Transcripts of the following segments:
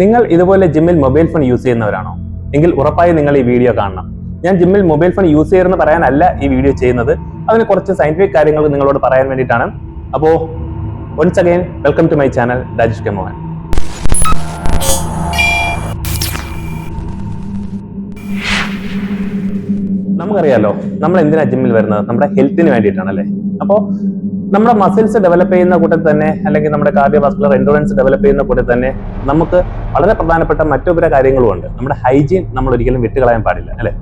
നിങ്ങൾ ഇതുപോലെ ജിമ്മിൽ മൊബൈൽ ഫോൺ യൂസ് ചെയ്യുന്നവരാണോ? എങ്കിൽ ഉറപ്പായി നിങ്ങൾ ഈ വീഡിയോ കാണണം. ഞാൻ ജിമ്മിൽ മൊബൈൽ ഫോൺ യൂസ് ചെയ്യണമെന്ന് പറയാനല്ല ഈ വീഡിയോ ചെയ്യുന്നത്. അതിന് കുറച്ച് സയന്റിഫിക് കാര്യങ്ങൾ നിങ്ങളോട് പറയാൻ വേണ്ടിയിട്ടാണ്. അപ്പോ once again welcome to my channel Rajesh K Mohan നമുക്കറിയാലോ നമ്മൾ എന്തിനാ ജിമ്മിൽ വരുന്നത്? നമ്മുടെ ഹെൽത്തിന് വേണ്ടിയിട്ടാണ് അല്ലേ അപ്പോൾ നമ്മുടെ മസിൽസ് ഡെവലപ്പ് ചെയ്യുന്ന കൂട്ടത്തിൽ തന്നെ അല്ലെങ്കിൽ നമ്മുടെ കാർഡിയോവാസ്കുലർ എൻഡുറൻസ് ഡെവലപ്പ് ചെയ്യുന്ന കൂട്ടത്തിൽ തന്നെ നമുക്ക് വളരെ പ്രധാനപ്പെട്ട മറ്റു പല കാര്യങ്ങളും ഉണ്ട് നമ്മുടെ ഹൈജീൻ നമ്മൾ ഒരിക്കലും വിട്ടുകളയാൻ പാടില്ല അല്ലേ?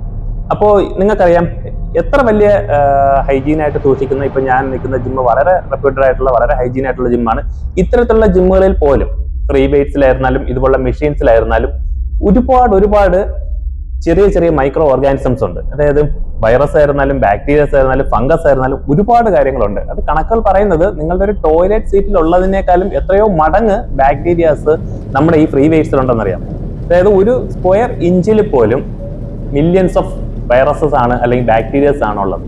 അപ്പോൾ നിങ്ങൾക്കറിയാം എത്ര വലിയ ഹൈജീൻ ആയിട്ട് സൂക്ഷിക്കുന്ന? ഇപ്പൊ ഞാൻ നിൽക്കുന്ന ജിമ്മ് വളരെ റെപ്യൂട്ടഡ് ആയിട്ടുള്ള വളരെ ഹൈജീൻ ആയിട്ടുള്ള ജിമ്മാണ് ഇത്തരത്തിലുള്ള ജിമ്മുകളിൽ പോലും ഫ്രീ വെയ്റ്റ്സിലായിരുന്നാലും ഇതുപോലുള്ള മെഷീൻസിലായിരുന്നാലും ഒരുപാട് ഒരുപാട് ചെറിയ ചെറിയ മൈക്രോ ഓർഗാനിസംസ് ഉണ്ട്. അതായത് വൈറസ് ആയിരുന്നാലും ബാക്ടീരിയസ് ആയിരുന്നാലും ഫംഗസ് ആയിരുന്നാലും ഒരുപാട് കാര്യങ്ങളുണ്ട്. അത് കണക്കുകൾ പറയുന്നത് നിങ്ങളുടെ ഒരു ടോയ്ലറ്റ് സീറ്റിൽ ഉള്ളതിനേക്കാളും എത്രയോ മടങ്ങ് ബാക്ടീരിയാസ് നമ്മുടെ ഈ ഫ്രീ വേസ്റ്റിലുണ്ടെന്നറിയാം അതായത് ഒരു സ്ക്വയർ ഇഞ്ചിൽ പോലും മില്യൺസ് ഓഫ് വൈറസസ് ആണ് അല്ലെങ്കിൽ ബാക്ടീരിയസ് ആണുള്ളത്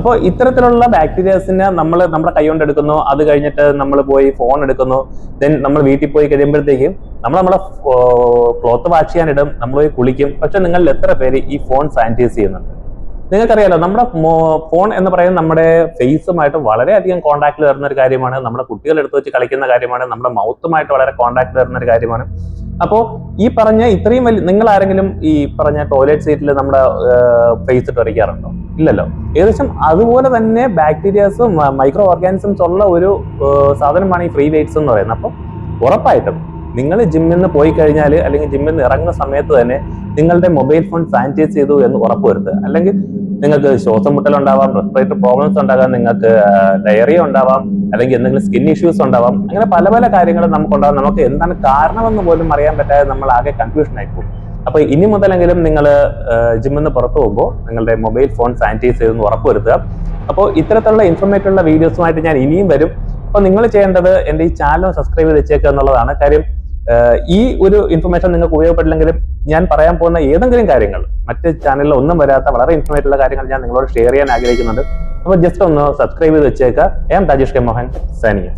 അപ്പോൾ ഇത്തരത്തിലുള്ള ബാക്ടീരിയാസിനെ നമ്മൾ നമ്മുടെ കൈ കൊണ്ട് എടുക്കുന്നു അത് കഴിഞ്ഞിട്ട് നമ്മൾ പോയി ഫോൺ എടുക്കുന്നു ദെൻ നമ്മൾ വീട്ടിൽ പോയി കഴിയുമ്പോഴത്തേക്കും നമ്മൾ നമ്മളെ ക്ലോത്ത് വാഷ് ചെയ്യാനിടും നമ്മൾ പോയി കുളിക്കും. പക്ഷെ നിങ്ങളിൽ എത്ര പേര് ഈ ഫോൺ സാനിറ്റൈസ് ചെയ്യുന്നുണ്ട്? നിങ്ങൾക്കറിയാലോ നമ്മുടെ ഫോൺ എന്ന് പറയുന്നത് നമ്മുടെ ഫേസുമായിട്ട് വളരെയധികം കോൺടാക്റ്റിൽ വരുന്ന ഒരു കാര്യമാണ്. നമ്മുടെ കുട്ടികൾ എടുത്ത് വെച്ച് കളിക്കുന്ന കാര്യമാണ്. നമ്മുടെ മൗത്തുമായിട്ട് വളരെ കോൺടാക്റ്റിൽ വരുന്ന ഒരു കാര്യമാണ്. അപ്പോൾ ഈ പറഞ്ഞ ഇത്രയും വലിയ നിങ്ങൾ ആരെങ്കിലും ഈ പറഞ്ഞ ടോയ്ലറ്റ് സീറ്റിൽ നമ്മുടെ ഫേസ് ഇട്ട് വരയ്ക്കാറുണ്ടോ ഇല്ലല്ലോ. ഏകദേശം അതുപോലെ തന്നെ ബാക്ടീരിയാസും മൈക്രോ ഓർഗാനിസംസ് ഉള്ള ഒരു സാധനമാണ് ഈ ഫ്രീ വെയ്റ്റ്സ് എന്ന് പറയുന്നത്. അപ്പോൾ ഉറപ്പായിട്ടും നിങ്ങൾ ജിമ്മിൽ നിന്ന് പോയി കഴിഞ്ഞാൽ അല്ലെങ്കിൽ ജിമ്മിൽ നിന്ന് ഇറങ്ങുന്ന സമയത്ത് തന്നെ നിങ്ങളുടെ മൊബൈൽ ഫോൺ സാനിറ്റൈസ് ചെയ്തു എന്ന് ഉറപ്പുവരുത്തുക. അല്ലെങ്കിൽ നിങ്ങൾക്ക് ശ്വാസം മുട്ടലുണ്ടാവാം റെസ്പിറേറ്ററി പ്രോബ്ലംസ് ഉണ്ടാകാം നിങ്ങൾക്ക് ഡയറിയ ഉണ്ടാവാം അല്ലെങ്കിൽ എന്തെങ്കിലും സ്കിൻ ഇഷ്യൂസ് ഉണ്ടാവാം. അങ്ങനെ പല പല കാര്യങ്ങളും നമുക്ക് നമുക്കുണ്ടാകും നമുക്ക് എന്താണ് കാരണമെന്ന് പോലും അറിയാൻ പറ്റാതെ നമ്മൾ ആകെ കൺഫ്യൂഷൻ ആയിപ്പോകും അപ്പൊ ഇനി മുതലെങ്കിലും നിങ്ങൾ ജിമ്മിൽ നിന്ന് പുറത്തു പോകുമ്പോൾ നിങ്ങളുടെ മൊബൈൽ ഫോൺ സാനിറ്റൈസ് ചെയ്തെന്ന് ഉറപ്പുവരുത്തുക. അപ്പോൾ ഇത്തരത്തിലുള്ള ഇൻഫർമേറ്റീവ് ഉള്ള വീഡിയോസുമായിട്ട് ഞാൻ ഇനിയും വരും. അപ്പോൾ നിങ്ങൾ ചെയ്യേണ്ടത് എന്റെ ഈ ചാനൽ സബ്സ്ക്രൈബ് ചെയ്ത് വെച്ചേക്കുക എന്നുള്ളതാണ്. കാര്യം ഈ ഒരു ഇൻഫർമേഷൻ നിങ്ങൾക്ക് ഉപയോഗപ്പെട്ടില്ലെങ്കിലും ഞാൻ പറയാൻ പോകുന്ന ഏതെങ്കിലും കാര്യങ്ങൾ മറ്റ് ചാനലിൽ ഒന്നും വരാത്ത വളരെ ഇൻഫർമേറ്റീവ് കാര്യങ്ങൾ ഞാൻ നിങ്ങളോട് ഷെയർ ചെയ്യാൻ ആഗ്രഹിക്കുന്നുണ്ട്. അപ്പോൾ ജസ്റ്റ് ഒന്ന് സബ്സ്ക്രൈബ് ചെയ്ത് വെച്ചേക്കുക. M Rajesh K Mohan Sania